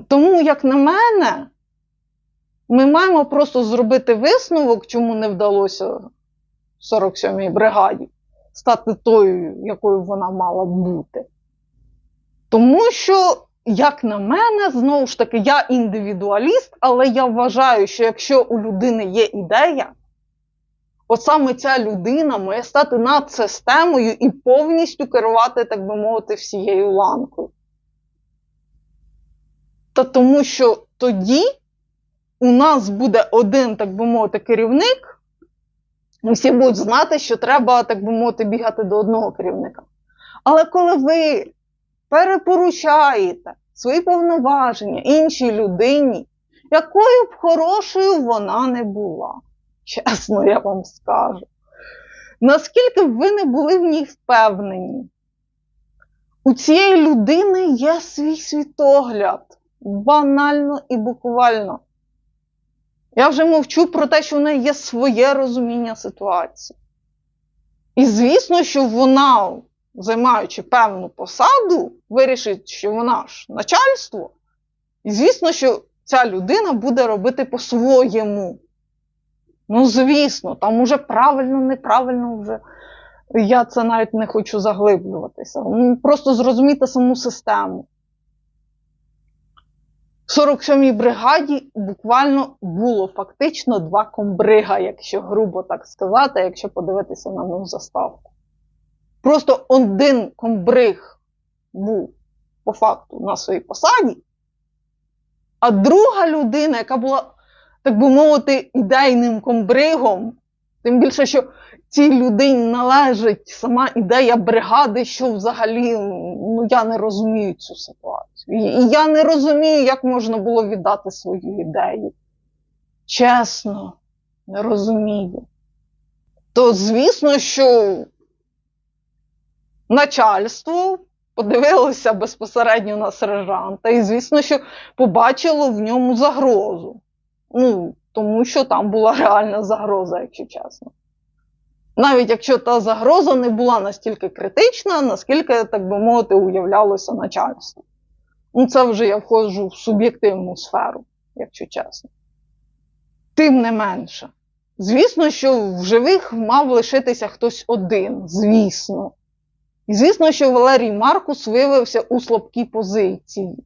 Тому, як на мене, ми маємо просто зробити висновок, чому не вдалося 47-й бригаді стати тою, якою вона мала бути. Тому що, як на мене, знову ж таки, я індивідуаліст, але я вважаю, що якщо у людини є ідея, от саме ця людина має стати над системою і повністю керувати, так би мовити, всією ланкою. Та тому що тоді у нас буде один, так би мовити, керівник, і всі будуть знати, що треба, так би мовити, бігати до одного керівника. Але коли ви перепоручаєте свої повноваження іншій людині, якою б хорошою вона не була, чесно я вам скажу, наскільки б ви не були в ній впевнені, у цієї людини є свій світогляд, банально і буквально. Я вже мовчу про те, що в неї є своє розуміння ситуації. І звісно, що вона, займаючи певну посаду, вирішить, що вона ж начальство. І звісно, що ця людина буде робити по-своєму. Ну, звісно, там уже правильно, неправильно вже. Я це навіть не хочу заглиблюватися. Просто зрозуміти саму систему. В 47-й бригаді буквально було фактично два комбрига, якщо грубо так сказати, якщо подивитися на мою заставку. Просто один комбриг був по факту на своїй посаді, а друга людина, яка була, так би мовити, ідейним комбригом, тим більше, що цій людині належить сама ідея бригади, що взагалі ну, я не розумію цю ситуацію. І, я не розумію, як можна було віддати свою ідею. Чесно, не розумію. То звісно, що начальство подивилося безпосередньо на сержанта, і звісно, що побачило в ньому загрозу. Ну, тому що там була реальна загроза, якщо чесно. Навіть якщо та загроза не була настільки критична, наскільки, так би мовити, уявлялося начальство. Ну, це вже я входжу в суб'єктивну сферу, якщо чесно. Тим не менше. Звісно, що в живих мав лишитися хтось один, звісно. І звісно, що Валерій Маркус виявився у слабкій позиції.